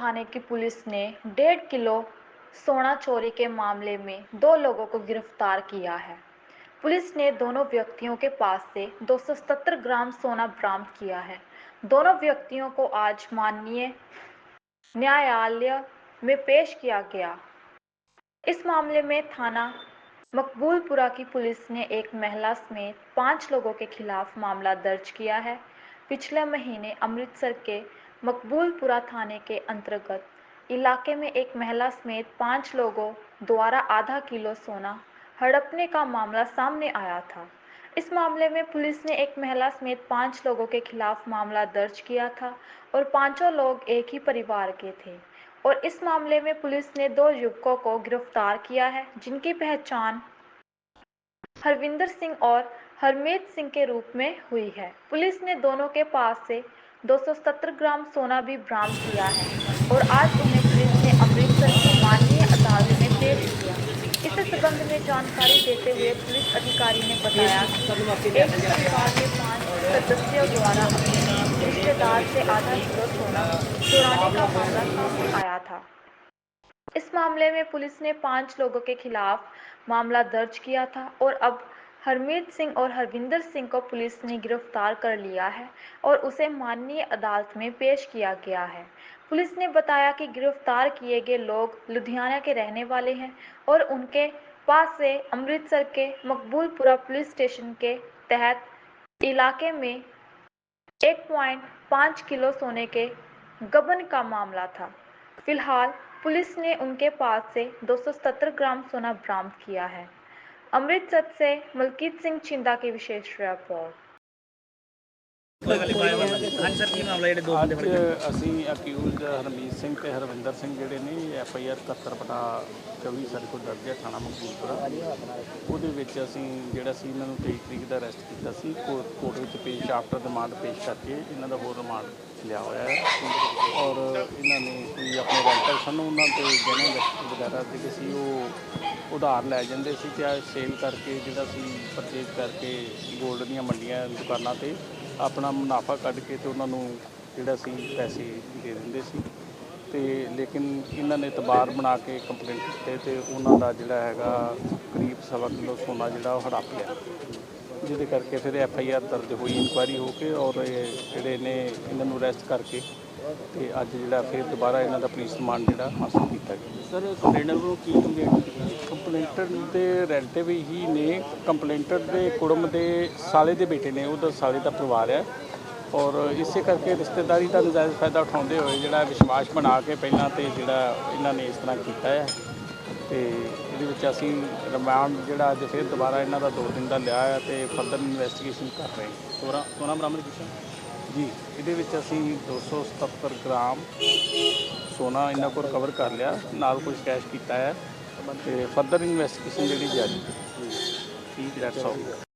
की पुलिस ने डेढ़ किलो सोना चोरी के मामले में दो लोगों को गिरफ़्तार किया है। पुलिस ने दोनों व्यक्तियों के पास से 277 ग्राम सोना बरामद किया है। दोनों व्यक्तियों को आज माननीय न्यायालय में पेश किया गया। इस मामले में थाना मकबूलपुरा की पुलिस ने एक महिला समेत पाँच लोगों के खिलाफ मामला दर्ज किया है। पिछले महीने अमृतसर के मकबूलपुरा थाने के अंतर्गत। इलाके में एक महिला समेत पाँच लोगों द्वारा आधा किलो सोना हड़पने का मामला सामने आया था। इस मामले में पुलिस ने एक महिला समेत पाँच लोगों के खिलाफ मामला दर्ज किया था और पाँचों लोग एक ही परिवार के थे। और इस मामले में पुलिस ने दो युवकों को गिरफ़्तार किया है, जिनकी पहचान हरविंदर सिंह और हरमीत सिंह के रूप में हुई है। पुलिस ने दोनों के पास से 270 ग्राम सोना भी बरामद किया है और आज उन्हें पुलिस ने अमृतसर की माननीय अदालत में पेश किया। इस संबंध में जानकारी देते हुए पुलिस अधिकारी ने बताया एक सदस्यों द्वारा रिश्तेदार से आधा किलो सोना चुराने का मामला सामने आया था। इस मामले में पुलिस ने पाँच लोगों के खिलाफ मामला दर्ज किया था और अब हरमीत सिंह और हरविंदर सिंह को पुलिस ने गिरफ़्तार कर लिया है और उसे माननीय अदालत में पेश किया गया है। पुलिस ने बताया कि गिरफ़्तार किए गए लोग लुधियाना के रहने वाले हैं और उनके पास से अमृतसर के मकबूलपुरा पुलिस स्टेशन के तहत इलाके में 1.5 किलो सोने के गबन का मामला था। फ़िलहाल पुलिस ने उनके पास से 277 ग्राम सोना बरामद किया है। अमृतसर से मलकीत सिंह छिंदा की विशेष रिपोर्ट। ਅੱਜ ਅਸੀਂ ਅਕਿਊਜ਼ਡ ਹਰਮੀਤ ਸਿੰਘ ਤੇ ਹਰਵਿੰਦਰ ਸਿੰਘ ਜਿਹੜੇ ਨੇ ਐਫ ਆਈ ਆਰ 71 ਬਟਾ 24 ਸਾਡੇ ਕੋਲ ਦਰਜ ਹੈ, ਥਾਣਾ ਮਕਬੂਲਪੁਰਾ ਉਹਦੇ ਵਿੱਚ ਅਸੀਂ ਜਿਹੜਾ ਸੀ, ਇਹਨਾਂ ਨੂੰ 23 ਤਰੀਕ ਦਾ ਅਰੈਸਟ ਕੀਤਾ ਸੀ। ਕੋਰਟ ਵਿੱਚ ਪੇਸ਼ ਆਫਟਰ ਰਿਮਾਂਡ ਪੇਸ਼ ਕਰਕੇ ਇਹਨਾਂ ਦਾ ਹੋਰ ਰਿਮਾਂਡ ਲਿਆ ਹੋਇਆ ਹੈ। ਔਰ ਇਹਨਾਂ ਨੇ ਕੋਈ ਆਪਣੇ ਰੈਂਟਰ ਸਨ ਉਹਨਾਂ ਤੇ ਜਿਹਨਾਂ ਵਗੈਰਾ ਜਿਹੜੇ ਸੀ, ਉਹ ਉਧਾਰ ਲੈ ਜਾਂਦੇ ਸੀ ਤੇ ਸੇਲ ਕਰਕੇ ਜਿਹੜਾ ਸੀ ਪਰਚੇਜ਼ ਕਰਕੇ 골ਡ ਦੀਆਂ ਮੰਡੀਆਂ, ਦੁਕਾਨਾਂ ਤੇ ਆਪਣਾ ਮੁਨਾਫਾ ਕੱਢ ਕੇ ਤੇ ਉਹਨਾਂ ਨੂੰ ਜਿਹੜਾ ਸੀ ਪੈਸੇ ਦੇ ਦਿੰਦੇ ਸੀ। ਤੇ ਲੇਕਿਨ ਇਹਨਾਂ ਨੇ ਇਤਬਾਰ ਬਣਾ ਕੇ ਕੰਪਲੇਂਟ ਕੀਤੇ ਤੇ ਉਹਨਾਂ ਦਾ ਜਿਹੜਾ ਹੈਗਾ ਕਰੀਬ ਸਵਾ ਕਿਲੋ ਸੋਨਾ ਜਿਹੜਾ ਉਹ ਹੜਪ ਲਿਆ ਜਿਹਦੇ ਕਰਕੇ ਫਿਰ ਐਫ ਆਈ ਆਰ ਦਰਜ ਹੋਈ ਇਨਕੁਆਇਰੀ ਹੋ ਕੇ ਔਰ ਇਹ ਜਿਹੜੇ ਨੇ ਇਹਨਾਂ ਨੂੰ ਅਰੈਸਟ ਕਰਕੇ ਤੇ ਅੱਜ ਜਿਹੜਾ ਫਿਰ ਦੁਬਾਰਾ ਇਹਨਾਂ ਦਾ ਪੁਲਿਸ ਰਿਮਾਂਡ ਜਿਹੜਾ ਹਾਸਲ ਕੀਤਾ ਗਿਆ। ਸਰ ਕੰਪਲੇਨਰ ਨੂੰ ਕੀ ਕੰਪਲੇਂਟ ਕੰਪਲੇਂਟਰ ਦੇ ਰਿਲੇਟਿਵ ਹੀ ਨੇ। ਕੰਪਲੇਂਟਰ ਦੇ ਕੁੜਮ ਦੇ ਸਾਲੇ ਦੇ ਬੇਟੇ ਨੇ। ਉਹਦਾ ਸਾਲੇ ਦਾ ਪਰਿਵਾਰ ਹੈ। ਔਰ ਇਸੇ ਕਰਕੇ ਰਿਸ਼ਤੇਦਾਰੀ ਦਾ ਨਜਾਇਜ਼ ਫਾਇਦਾ ਉਠਾਉਂਦੇ ਹੋਏ ਜਿਹੜਾ ਵਿਸ਼ਵਾਸ ਬਣਾ ਕੇ ਪਹਿਲਾਂ ਤੇ ਜਿਹੜਾ ਇਹਨਾਂ ਨੇ ਇਸ ਤਰ੍ਹਾਂ ਕੀਤਾ ਹੈ। ਤੇ ਇਹਦੇ ਵਿੱਚ ਅਸੀਂ ਰਿਮਾਂਡ ਜਿਹੜਾ ਅੱਜ ਫਿਰ ਦੁਬਾਰਾ ਇਹਨਾਂ ਦਾ ਦੋ ਦਿਨ ਦਾ ਲਿਆ ਹੈ ਤੇ ਫਰਦਰ ਇਨਵੈਸਟੀਗੇਸ਼ਨ ਕਰ ਰਹੇ ਹਾਂ। ਸੋਨਾ ਸੋਨਾ ਬਰਾਮਦ ਕੀਤਾ? ਜੀ ਇਹਦੇ ਵਿੱਚ ਅਸੀਂ 277 ਗ੍ਰਾਮ ਸੋਨਾ ਇਹਨਾਂ ਕੋਲ ਕਵਰ ਕਰ ਲਿਆ। ਨਾਲ ਕੁਝ ਕੈਸ਼ ਕੀਤਾ ਹੈ। ਤੇ ਫਰਦਰ ਇਨਵੈਸਟੀਗੇਸ਼ਨ ਜਿਹੜੀ ਜਾਰੀ ਹੈ ਠੀਕ ਦੈਟਸ ਆਲ